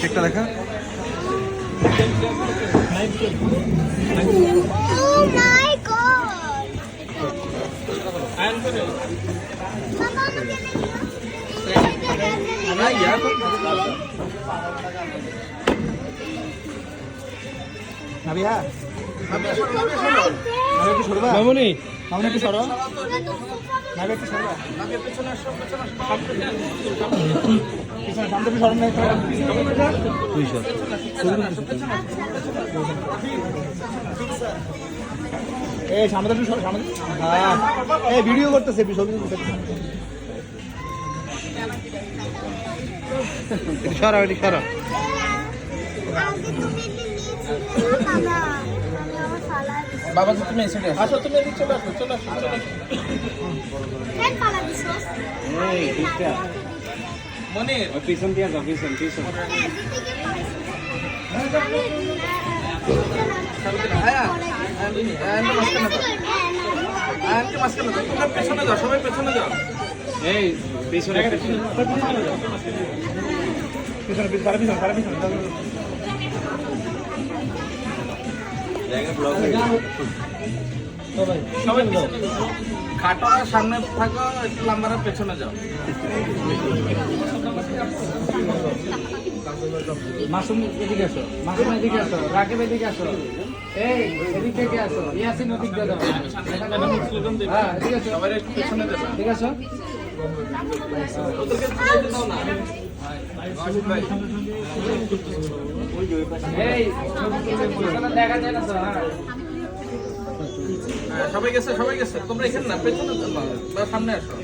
কেকটা দেখা। Oh মামুনি। মামুন একটু সরো নাবি একটু সর এই সামনে একটু সরো সামনে হ্যাঁ এই ভিডিও করতেছে ছবি সরো সরো। বাবা বাবা তুমি এসে আসো তুমি এদিকে চলে আসো চলে আসো চলে আসো। কেন পালা দিছস এই ঠিকটা মনির পিছন দিয়ে যাও পিছন পিছন। পেছনে যাও সবাই পেছনে যাও। এই পিছনে পিছনে। পিছনে। পিছনে পিছনে খাটো সামনে থাকো একটু লম্বারা পেছনে যাও। মাসুম এদিকে আসো মাসুম এদিকে আসো রাকিব এদিকে আসো এই এদিক থেকে আসো। ইয়াসিন ওদিক দিয়ে দাও হ্যাঁ পেছনে দেবা ঠিক আছে হ্যাঁ সবাই গেছে সবাই গেছে। তোমরা এখানে না পেছনে সামনে আসো।